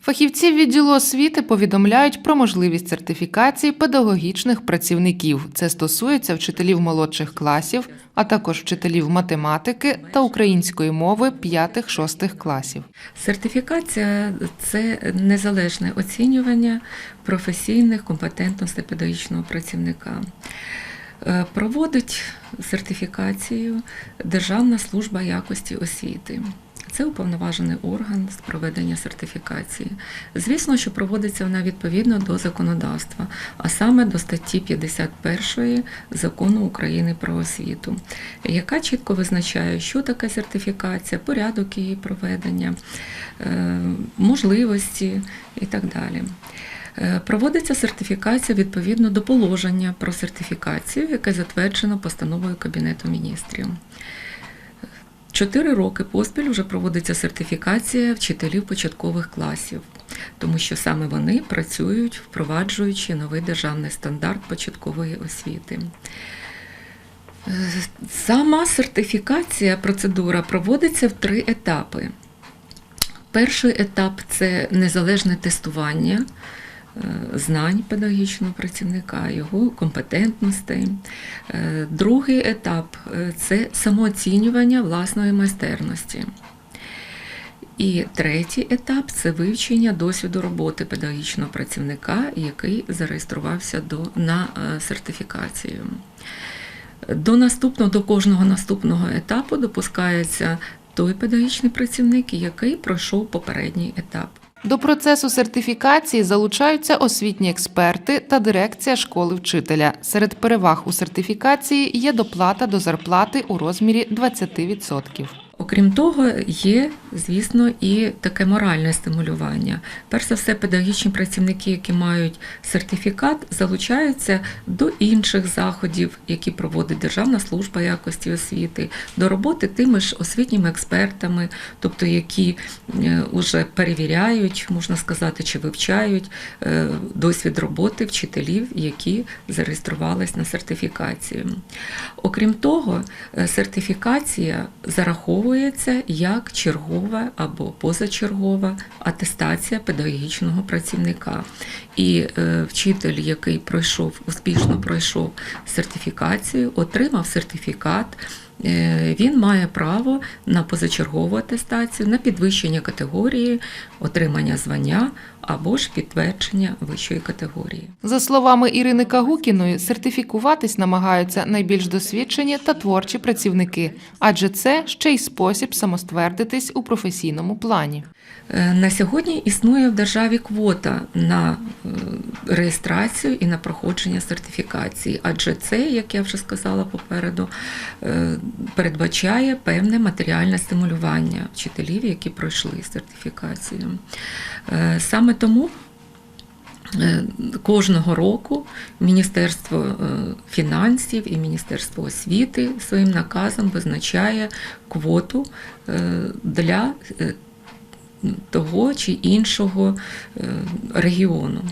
Фахівці відділу освіти повідомляють про можливість сертифікації педагогічних працівників. Це стосується вчителів молодших класів, а також вчителів математики та української мови 5-6 класів. Сертифікація це незалежне оцінювання професійних компетентностей педагогічного працівника. Е, Проводить сертифікацію Державна служба якості освіти. Це уповноважений орган з проведення сертифікації. Звісно, що проводиться вона відповідно до законодавства, а саме до статті 51 закону України про освіту, яка чітко визначає, що таке сертифікація, порядок її проведення, е, можливості і так далі. Е, Проводиться сертифікація відповідно до положення про сертифікацію, яке затверджено постановою Кабінету міністрів. Чотири роки поспіль вже проводиться сертифікація вчителів початкових класів, тому що саме вони працюють, впроваджуючи новий державний стандарт початкової освіти. Сама сертифікація, процедура проводиться в три етапи. Перший етап це незалежне тестування знань педагогічного працівника, його компетентностей. Е, Другий етап е, це самооцінювання власної майстерності. І третій етап це вивчення досвіду роботи педагогічного працівника, який зареєструвався до, на е, сертифікацію. До наступного, до кожного наступного етапу допускається той педагогічний працівник, який пройшов попередній етап. До процесу сертифікації залучаються освітні експерти та дирекція школи вчителя. Серед переваг у сертифікації є доплата до зарплати у розмірі 20%. Окрім того, є, звісно, і таке моральне стимулювання. Перш за все, педагогічні працівники, які мають сертифікат, залучаються до інших заходів, які проводить Державна служба якості освіти, до роботи тими ж освітніми експертами, тобто які вже перевіряють, можна сказати, чи вивчають е, досвід роботи вчителів, які зареєструвались на сертифікацію. Окрім того, е, сертифікація зараховується як чергова або позачергова атестація педагогічного працівника. І е, вчитель, який пройшов, успішно пройшов сертифікацію, отримав сертифікат. Е, Він має право на позачергову атестацію, на підвищення категорії, отримання звання або ж підтвердження вищої категорії. За словами Ірини Кагукіної, сертифікуватись намагаються найбільш досвідчені та творчі працівники, адже це ще й спосіб самоствердитись у професійному плані. Е, На сьогодні існує в державі квота на е, реєстрацію і на проходження сертифікації, адже це, як я вже сказала попереду, передбачає певне матеріальне стимулювання вчителів, які пройшли сертифікацію. Е, Саме тому Е, Кожного року Міністерство е, фінансів і Міністерство освіти своїм наказом визначає квоту для того чи іншого регіону,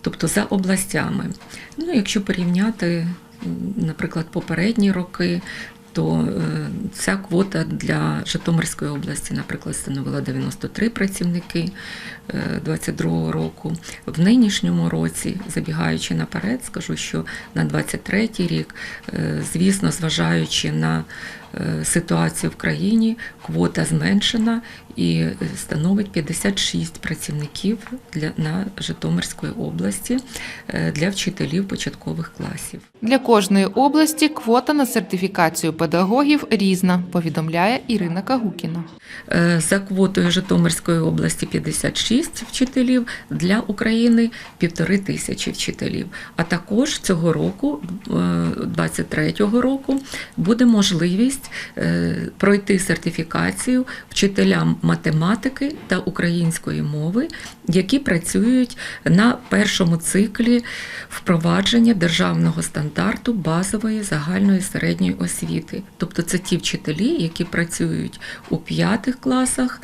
тобто за областями. Ну, якщо порівняти, наприклад, попередні роки, то е, ця квота для Житомирської області, наприклад, становила 93 працівники 22 року. В нинішньому році, забігаючи наперед, скажу, що на 23 рік, е, звісно, зважаючи на е, ситуацію в країні, квота зменшена і е, становить 56 працівників для, на Житомирської області е, для вчителів початкових класів. Для кожної області квота на сертифікацію педагогів різна, повідомляє Ірина Кагукіна. Е, За квотою Житомирської області 56 вчителів, для України півтори тисячі вчителів. А також цього року, 23-го року, буде можливість е, пройти сертифікацію вчителям математики та української мови, які працюють на першому циклі впровадження державного стандарту базової загальної середньої освіти. Тобто це ті вчителі, які працюють у п'ятих класах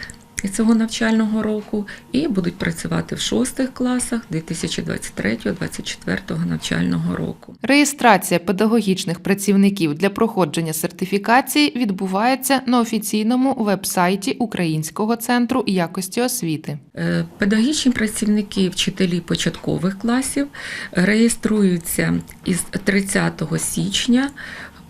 цього навчального року і будуть працювати в шостих класах 2023-2024 навчального року. Реєстрація педагогічних працівників для проходження сертифікації відбувається на офіційному веб-сайті Українського центру якості освіти. Е, Педагогічні працівники, вчителі початкових класів реєструються із 30 січня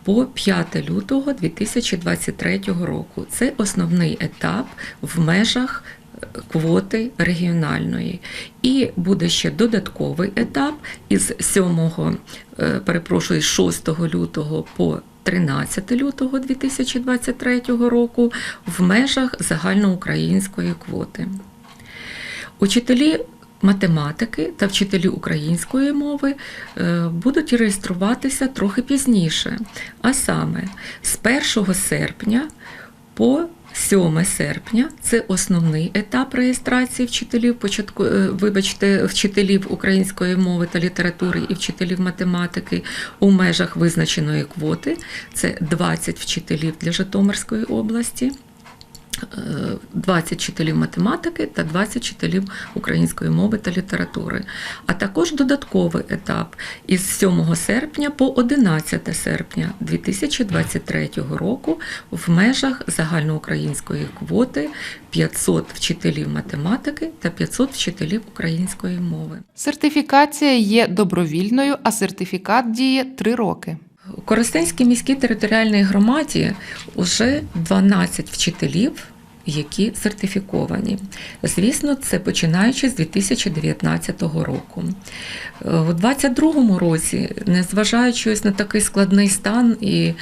по 5 лютого 2023 року. Це основний етап в межах е, квоти регіональної. І буде ще додатковий етап із 7, е, перепрошую, з 6 лютого по 13 лютого 2023 року в межах загальноукраїнської квоти. Учителі математики та вчителі української мови е, будуть реєструватися трохи пізніше, а саме з 1 серпня по 7 серпня це основний етап реєстрації вчителів початку, е, вибачте, вчителів української мови та літератури і вчителів математики у межах визначеної квоти. Це 20 вчителів для Житомирської області. Е, 20 вчителів математики та 20 вчителів української мови та літератури, а також додатковий етап із 7 серпня по 11 серпня 2023 року в межах загальноукраїнської квоти 500 вчителів математики та 500 вчителів української мови. Сертифікація є добровільною, а сертифікат діє 3 роки. У Коростенській міській територіальній громаді вже 12 вчителів, які сертифіковані. Звісно, це починаючи з 2019 року. Е, У 2022 році, незважаючи на такий складний стан і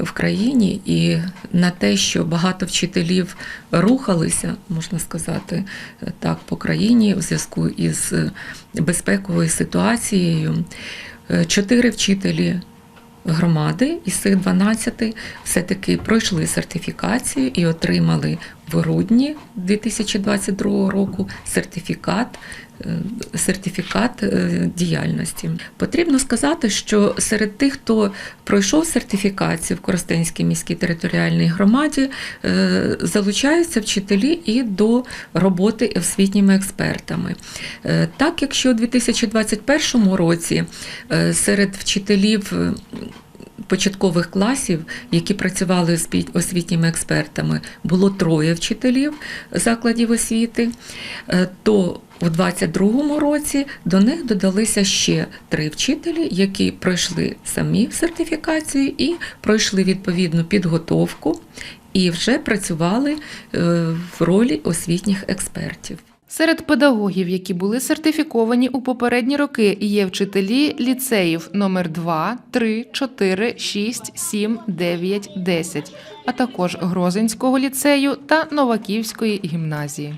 в країні, і на те, що багато вчителів рухалися, можна сказати, е, так, по країні в зв'язку із е, безпековою ситуацією, чотири вчителі громади із цих 12 все-таки пройшли сертифікацію і отримали в грудні 2022 року сертифікат. е, Сертифікат е, діяльності потрібно сказати, що серед тих, хто пройшов сертифікацію в Коростенській міській територіальній громаді, е, залучаються вчителі і до роботи освітніми експертами. Так, якщо у 2021 році серед вчителів початкових класів, які працювали освіт- освітніми експертами, було троє вчителів закладів освіти, е, то у 2022 році до них додалися ще три вчителі, які пройшли самі сертифікацію і пройшли відповідну підготовку і вже працювали е, в ролі освітніх експертів. Серед педагогів, які були сертифіковані у попередні роки, є вчителі ліцеїв номер 2, 3, 4, 6, 7, 9, 10, а також Грозинського ліцею та Новаківської гімназії.